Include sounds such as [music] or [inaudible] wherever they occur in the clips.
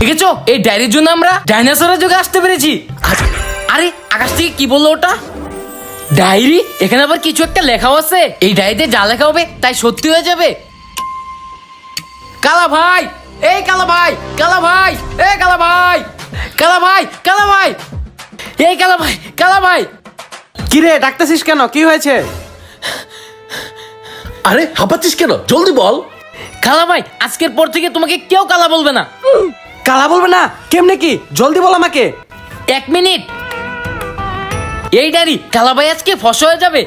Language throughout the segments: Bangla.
দেখেছ? এই ডায়েরির জন্য আমরা ডাইনোসরের যুগে আসতে পেরেছি। আরে আকাশ থেকে কি বলল ওটা? ডায়েরি? এখানে আবার কিছু একটা লেখাও আছে। এই ডায়েরিতে যা লেখা হবে তাই সত্যি হয়ে যাবে। কালা ভাই! এই কালা ভাই! কালা ভাই! এই কালা ভাই! কালা ভাই! কালা ভাই! এই কালা ভাই! কালা ভাই! কিরে ডাকতেছিস কেন? কি হয়েছে? আরে হাঁপাচ্ছিস কেন? জলদি বল। কালা ভাই আজকের পর থেকে তোমাকে কেউ কালা বলবে না। কালা বলবে না? কেমনে কি? জলদি বল আমাকে। এক মিনিট। এই ডায়েরি কালা ভাই আজকে ফস হয়ে যাবে।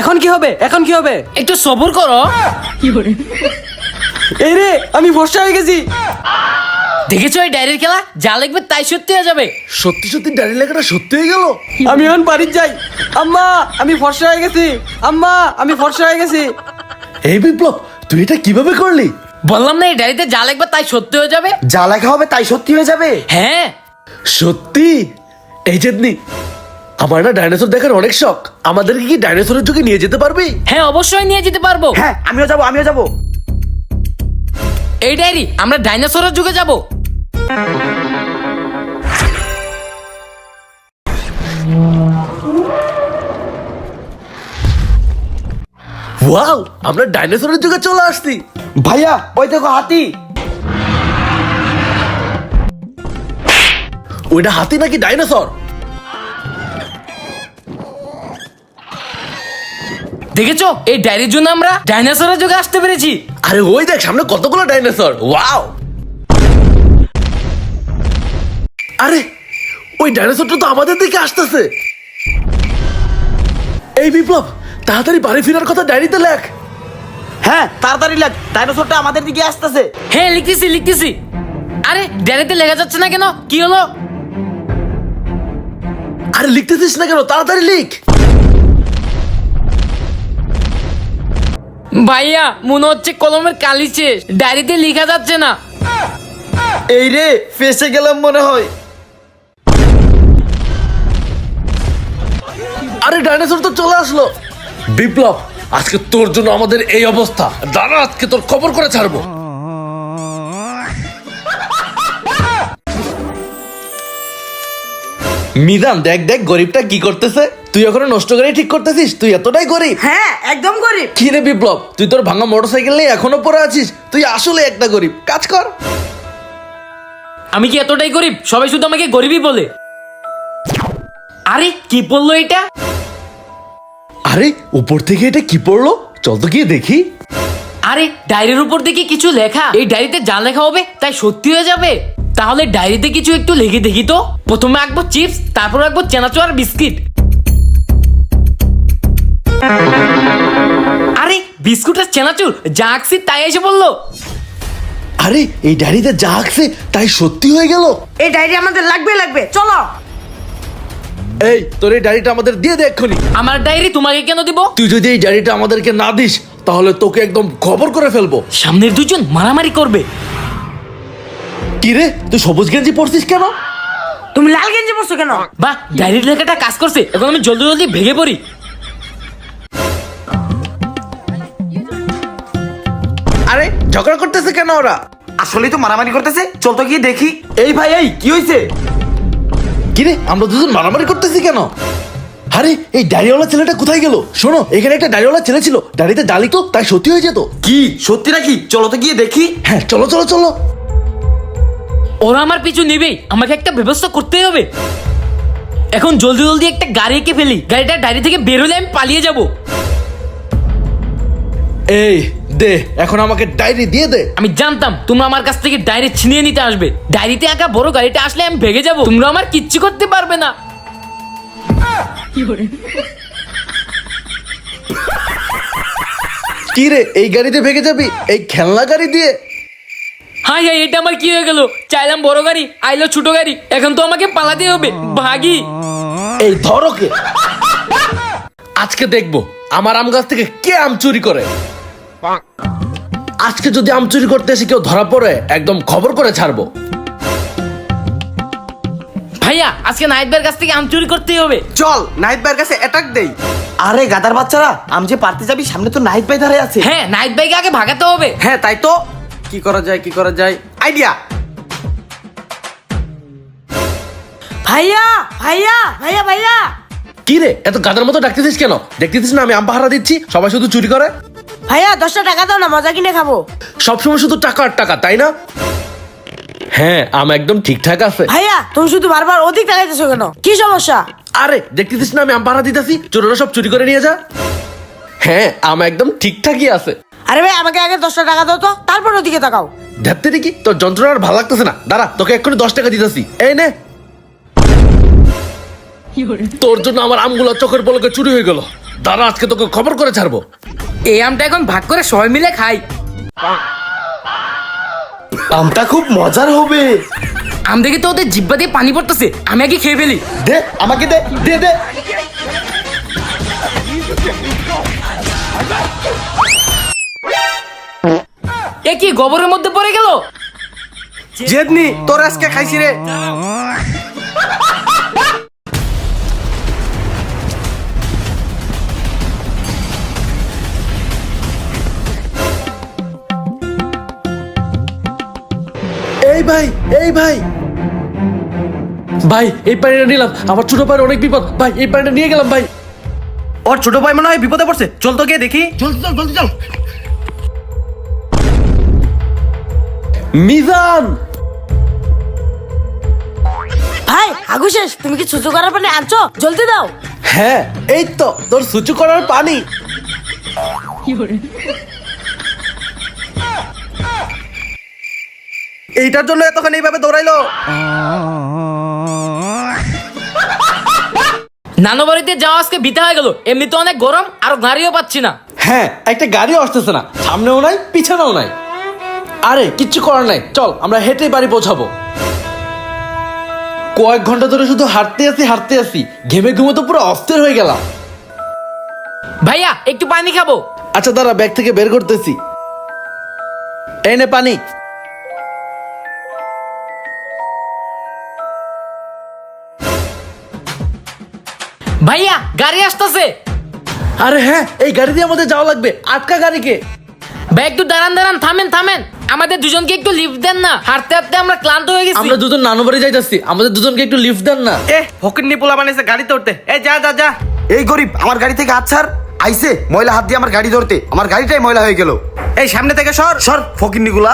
এখন কি হবে? এখন কি হবে? একটু সবুর করো। এই রে আমি ভরসা হয়ে গেছি। দেখেছ এই ডায়েরির খেলা? যা লিখবে তাই সত্যি হয়ে যাবে। সত্যি সত্যি ডায়েরি লেখাটা সত্যি হয়ে গেল? আমি এখন বাড়ির যাই। আম্মা আমি ফর্সা হয়ে গেছি। আম্মা আমি ফর্সা হয়ে গেছি। এই বিপ্লব তুই এটা কীভাবে করলি? বললাম না এই ডায়েরিতে যা লিখবে তাই সত্যি হয়ে যাবে? যা লেখা হবে তাই সত্যি হয়ে যাবে? হ্যাঁ। সত্যি? এই জেদনি আমার না ডাইনোসর দেখার অনেক শখ। আমাদেরকে কি ডাইনোসরের যুগে নিয়ে যেতে পারবি? হ্যাঁ অবশ্যই নিয়ে যেতে পারব। হ্যাঁ আমিও যাব আমিও যাব। এই ডায়েরি আমরা ডাইনোসরের যুগে যাব। ওয়াও আমরা ডাইনোসরের যুগে চলে আসছি। ভাইয়া ওই দেখো হাতি। ওইটা হাতি নাকি ডাইনোসর? দেখেছ? এই ডায়েরির জন্য আমরা ডাইনোসরের যুগে আসতে পেরেছি। আরে ওই দেখ সামনে কতগুলো ডাইনোসর। ওয়াও। আরে ওই ডাইনোসরটা তো আমাদের দিকে আসতেছে। এই বিপ্লব তাড়াতাড়ি বাড়ি ফেরার কথা ডায়েরিতে লেখ। হ্যাঁ তাড়াতাড়ি লাগ ডাইনোসরটা আমাদের দিকে আসতেছে। হ্যাঁ লিখতেছি লিখতেছি। আরে ডায়েরিতে লেখা যাচ্ছে না কেন? কি হলো? আরে লিখতেছিস না কেন? তাড়াতাড়ি লিখ। ভাইয়া মনে হচ্ছে কলমের কালি শেষ। ডায়েরিতে লেখা যাচ্ছে না। এই রে ফেসে গেলাম মনে হয়। আরে ডাইনোসর তো চলে আসলো। বিপ্লব আজকে তোর জন্য আমাদের এই অবস্থা। দাঁড়া আজকে তোর খবর করে ছাড়বো। মিজান দেখ দেখ গরিবটা কি করতেছে? তুই এখনও নষ্ট করে ঠিক করতেছিস? তুই এতটাই গরিব। হ্যাঁ একদম গরিব। কি রে বিপ্লব? তুই তোর ভাঙা মোটরসাইকেল নিয়ে এখনও পরে আছিস? তুই আসলে একটা গরিব। কাজ কর। আমি কি এতটাই গরিব? সবাই শুধু আমাকে গরিবই বলে। আরে কি বলল এটা? আরে উপর থেকে এটা কি পড়ল? চল তো গিয়ে দেখি। আরে ডায়েরির উপর দেখি কিছু লেখা? এই ডায়েরিতে যা লেখা হবে তাই সত্যি হয়ে যাবে? তাহলে ডায়েরিতে কিছু একটু লিখে দেখি তো। প্রথমে আঁকবো চিপস তারপর আঁকবো চেনাচো আর বিস্কিট। আরে বিস্কুট আর চেনাচুর যা আঁকছি তাই এসে বলল আরে এই ডায়েরিতে যা আঁকছে তাই সত্যি হয়ে গেল? এই ডায়েরি আমাদের লাগবে লাগবে চলো। এই তোর এই ডায়েরিটা আমাদের দিয়ে দে এক্ষুনি। আমার ডায়েরি তোমাকে কেন দিব? তুই যদি এই ডায়েরিটা আমাদেরকে না দিস তাহলে তোকে একদম খবর করে ফেলব। সামনের দুজন মারামারি করবে। কি রে তুই সবুজ গেঞ্জি পরছিস কেন? তুমি লাল গেঞ্জি পরছো কেন? বাহ ডায়েরির লেখাটা কাজ করছে এখন আমি জলদি জলদি ভেঙে পড়ি। আরে ঝগড়া করতেছে কেন ওরা? আসলেই তো মারামারি করতেছে চল তো গিয়ে দেখি। এই ভাই এই কি হয়েছে কি রে আমরা দুজন মারামারি করতেছি কেন? আরে এই ডাড়িওয়ালা ছেলেটা কোথায় গেল? শোনো এখানে একটা ডাড়িওয়ালা ছেলে ছিল ডাড়িতে ডালি তো তাই সত্যি হয়ে যেত। কি সত্যি নাকি? চলো তো গিয়ে দেখি। হ্যাঁ চলো চলো চলো। ওরা আমার পিছু নেবেই আমাকে একটা ব্যবস্থা করতেই হবে। এখন জলদি জলদি একটা গাড়ি এঁকে ফেলি গাড়িটা ডায়েরি থেকে বেরোলে আমি পালিয়ে যাব। এই দে এখন আমাকে ডায়েরি দিয়ে দে। আমি জানতাম তোমরা আমার কাছ থেকে ডায়েরি ছিনিয়ে নিতে আসবে। ডায়েরিতে আঁকা বড় গাড়িটা আসলে আমি ভেগে যাব। তোমরা আমার কিচ্ছু করতে পারবে না। কি রে এই গাড়িতে ভেগে যাবি? এই খেলনা গাড়ি দিয়ে? হাই হাই এটা আমার কি হয়ে গেল? চাইলাম বড় গাড়ি আইলো ছোট গাড়ি এখন তো আমাকে পালাতে হবে ভাগি। এই ধরকে আজকে দেখব আমার আম গাছ থেকে কে আম চুরি করে। আজকে যদি আম চুরি করতে এসে কেউ ধরা পড়ে একদম খবর করে ছাড়বো। ভাইয়া আজকে নাইট ভাইয়ের কাছ থেকে আম চুরি করতেই হবে। চল নাহিদ ভাইয়ের কাছে অ্যাটাক দেই। আরে গাদার বাচ্চারা আমি যে পারতে যাবি সামনে তো নাহিদ ভাই দাঁড়ায় আছে। হ্যাঁ নাইট ভাইকে আগে ভাগাতে হবে। হ্যাঁ তাই তো। কি করা যায় কি করা যায়? আইডিয়া ভাইয়া ভাইয়া ভাইয়া ভাইয়া! কি রে এত গাদার মতো ডাকতেছিস কেন? দেখতেছিস না আমি আম পাহারা দিচ্ছি? সবাই শুধু চুরি করে? ভাইয়া দশটা টাকা দাও না মজা কিনে খাব। সবসময় শুধু টাকা আর টাকা তাই না? হ্যাঁ আম একদম ঠিকঠাক আছে। ভাইয়া তুমি শুধু বারবার অধিক টাকাইতেছো কেন? কি সমস্যা? আরে দেখতেছিস না আমি আম পাহারা দিতেছি? চোরেরা সব চুরি করে নিয়ে যা। হ্যাঁ আম একদম ঠিকঠাকই আছে। আরে ভাই আমাকে আগে দশটা টাকা দাও তো তারপর ওদিকে তাকাও। ধরতে দেখি তোর যন্ত্রণা আর ভালো লাগতেছে না। দাঁড়া তোকে এক্ষুনি দশ টাকা দিতেছি। এই নে। তোর জন্য আমার আমগুলো চোখের পলকে চুরি হয়ে গেল। দাঁড়া আজকে তোকে খবর করে ছাড়বো। এই আমটা এখন ভাগ করে সবাই মিলে খাই। আমটা খুব মজার হবে। আম দেখে তো ওদের জিব্বা দিয়ে পানি পড়তেছে আমি আগে খেয়ে ফেলি। দে আমাকে দে দে দে। এ কি গোবরের মধ্যে পড়ে গেল? জেদনি তোর আজকে খাইছি রে। ভাই এই ভাই। ভাই এই পানিটা নিলাম। আমার ছোট ভাইয়ের অনেক বিপদ। ভাই এই পানিটা নিয়ে গেলাম ভাই। ওর ছোট ভাই মনে হয় বিপদে পড়ছে। চল তো গিয়ে দেখি মিজান! ভাই আগু শেষ। তুমি কি ছুচু করার পানি আনছো? জলদি দাও। হ্যাঁ এই তো তোর সুচু করার পানি। এইটার জন্য এতক্ষণ এইভাবে দৌড়াইলো? নানো বাড়িতে যাওয়া আজকে বিতে হয়ে গেল। এমনি তো অনেক গরম আর গাড়িও পাচ্ছি না। হ্যাঁ একটা গাড়িও আসতেছে না। সামনেও নাই পিছনেও নাই। আরে কিচ্ছু করার নাই। চল আমরা হেঁটে বাড়ি পৌঁছাবো। কয়েক ঘণ্টা ধরে শুধু হাঁটতে আসি হাঁটতে আসি ঘেমে ঘুমে তো পুরো অস্থির হয়ে গেলাম। ভাইয়া একটু পানি খাব। আচ্ছা দাঁড়া ব্যাগ থেকে বের করতেছি। এই নে পানি। ভাইয়া গাড়ি আসতেছে। আরে হ্যাঁ এই গাড়ি দিয়ে আমাদের যাওয়া লাগবে। আটকা গাড়িকে। ভাই একটু দাঁড়ান দাঁড়ান থামেন থামেন। আমাদের দুজনকে একটু লিফট দেন না। হাঁটতে হাঁটতে আমরা ক্লান্ত হয়ে গেছি। আমরা দুজন নানু বাড়ি যাইতেছি। আমাদের দুজনকে একটু লিফট দেন না। এ ফকির পোলা বানিয়েছে গাড়িতে উঠতে এ যা যা যা। এই গরিব আমার গাড়ি থেকে হাত ছাড়। আইসে ময়লা হাত দিয়ে আমার গাড়ি ধরতে। আমার গাড়িটাই ময়লা হয়ে গেল। এই সামনে থেকে সর। সর ফকিন্নিগুলা।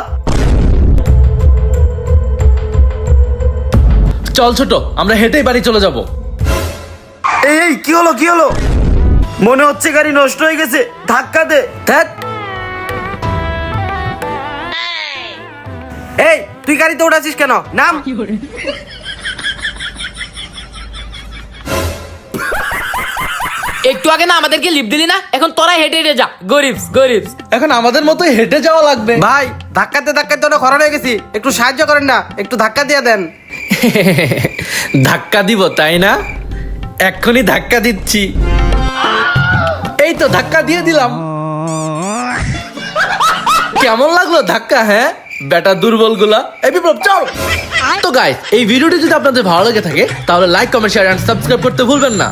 চল ছোট আমরা হেঁটেই বাড়ি চলে যাব। এই এই কি হলো কি হলো? মনে হচ্ছে গাড়ি নষ্ট হয়ে গেছে। ধাক্কা দে ধ্যাৎ। এই তুই গাড়িতে উঠাছিস কেন? নাম। একটু আগে না আমাদেরকে লিফট দিলি না? এখন তোরা হেঁটে হেঁটে যা। গরিবস গরিবস। এখন আমাদের মতো হেঁটে যাওয়া লাগবে। ভাই ধাক্কাতে ধাক্কাতে ওটা খরণ হয়ে গেছি। একটু সাহায্য করেন না একটু ধাক্কা দিয়ে দেন। [laughs] ধাক্কা দিব তাই না? এক্ষুনি ধাক্কা দিচ্ছি। এই তো ধাক্কা দিয়ে দিলাম। কেমন লাগল ধাক্কা হ্যাঁ? বেটা দুর্বলগুলা এই বিপ্লব, চল! তো গাইস এই ভিডিওটি যদি আপনাদের ভালো লেগে থাকে, তাহলে like comment share and subscribe করতে ভুলবেন না।